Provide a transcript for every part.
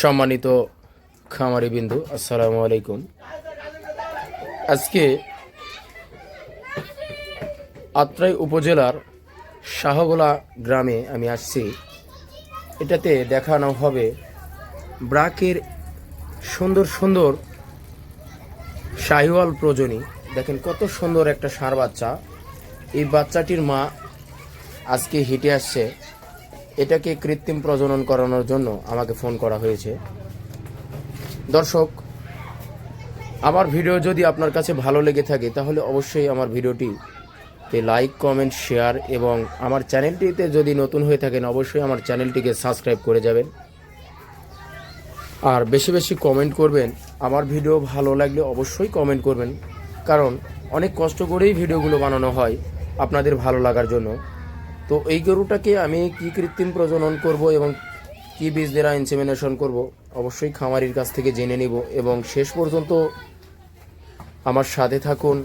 সম্মানিত খামারি বিন্দু, আসসালামু আলাইকুম। আজকে আত্রাই উপজেলার শাহগোলা গ্রামে আমি আসছি। এটাতে দেখানো হবে ব্রাকের সুন্দর সুন্দর শাহিওয়াল প্রজনী। দেখেন কত সুন্দর একটা ষাঁড় বাচ্চা। এই বাচ্চাটির মা আজকে হেঁটে আসছে। এটাকে কৃত্রিম প্রজনন করানোর জন্য আমাকে ফোন করা হয়েছে। দর্শক, আমার ভিডিও যদি আপনার কাছে ভালো লেগে থাকে, তাহলে অবশ্যই আমার ভিডিওটি তে লাইক, কমেন্ট, শেয়ার এবং আমার চ্যানেলটিতে যদি নতুন হয়ে থাকেন, অবশ্যই আমার চ্যানেলটিকে সাবস্ক্রাইব করে যাবেন। আর বেশি বেশি কমেন্ট করবেন। আমার ভিডিও ভালো লাগলে অবশ্যই কমেন্ট করবেন। কারণ অনেক কষ্ট করেই ভিডিওগুলো বানানো হয় আপনাদের ভালো লাগার জন্য। তো এই গরুটাকে আমি কি কৃত্রিম প্রজনন করব এবং কি বীজ দ্বারা ইনসেমিনেশন করব অবশ্যই খামারির কাছ থেকে জেনে নিব এবং শেষ পর্যন্ত আমার সাথে থাকুন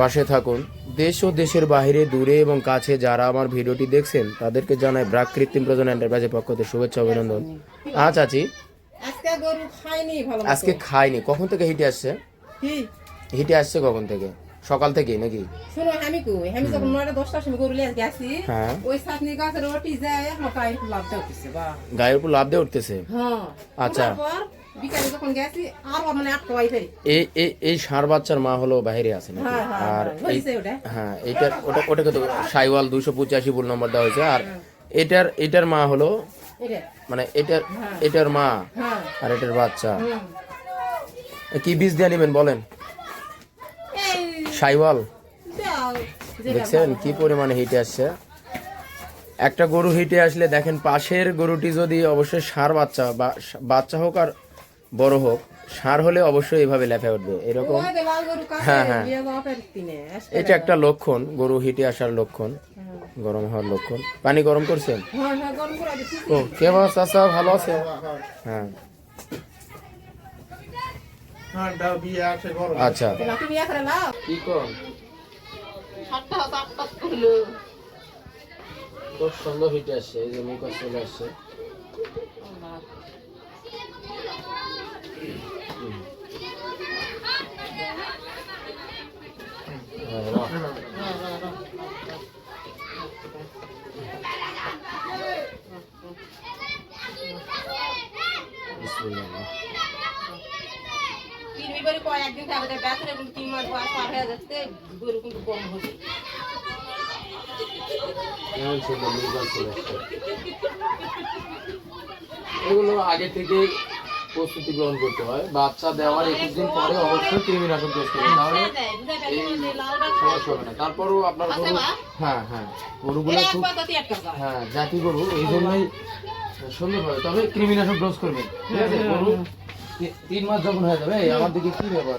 পাশে থাকুন। দেশ ও দেশের বাইরে দূরে এবং কাছে যারা আমার ভিডিওটি দেখছেন তাদেরকে জানাই ব্রাক কৃত্রিম প্রজনন এন্টারপ্রাইজের পক্ষ থেকে শুভেচ্ছা অভিনন্দন। আজ আছি আজকে গরু খাইনি ভালো আজকে খাইনি কখন থেকে হিটে আসছে? কি হিটে আসছে কখন থেকে? সকাল থেকে নাকি? শুনো আমি কই? আমি যখন নয়টা দশটার সময় গরু লিয়ে গেছি হ্যাঁ। ওই চাটনি গাছের রটি যায় আমার পায়ের লাভ উঠতেছে বা। গায়ের উপর লাভ দিয়ে উঠতেছে? হ্যাঁ। আচ্ছা। বিকালে যখন গেছি আর মানে আটটা বাই ফেরি। এই এই এই ষাঁড় বাচ্চার মা হলো বাইরে আছে নাকি? হ্যাঁ হ্যাঁ আর হ্যাঁ, এই ওটা। হ্যাঁ ওটা ওটাকে তো সাইওয়াল দুশো পঁচাশি ফুল নম্বর দেওয়া হয়েছে। আর এটার এটার মা হলো এটা। মানে এটার। এটার মা হ্যাঁ। আর এটার বাচ্চা। কি বীজ দিয়ে নেবেন বলেন? সাইওয়াল। দেখছেন কি পরিমাণে হিটে আসছে। একটা গরু হিটে আসলে দেখেন পাশের গরুটি যদি অবশ্যই ষাঁড় বাচ্চা বা বাচ্চা হোক আর বড় হোক সার হলে অবশ্যই এভাবে লেফে উঠবে। এরকম হ্যাঁ, হ্যাঁ। এটা একটা লক্ষণ গরু হিটে আসার লক্ষণ গরম হওয়ার লক্ষণ। পানি গরম করছেন? হ্যাঁ হ্যাঁ গরম করে দিচ্ছি ও কে ভালো চাচা ভালো আছে? হ্যাঁ। আচ্ছা। কি কর? সাতটা আটটা করল খুব সুন্দর হিটে আসছে এই যে মুখ চলে আসছে। তিন বিবারে কয়েকদিন থাকে বেতনে কিন্তু তিন মাস বয়স পার হয়ে যাচ্ছে গরু কিন্তু কম। এগুলো আগে থেকে প্রস্তুতি গ্রহণ করতে হয় বাচ্চা দেওয়ার একুশ দিন পরে অবশ্যই কৃমিনাশক ডোজ করবেন তাহলে সমস্যা হবে না। তারপরও আপনার গরু হ্যাঁ হ্যাঁ। গরুগুলো খুব হ্যাঁ জাতি গরু এই জন্যই সুন্দর হবে তবে কৃমিনাশক ডোজ করবেন। ঠিক আছে? গরু তি- তিন মাস যখন হয়ে যাবে আমার দিকে কি ব্যাপার?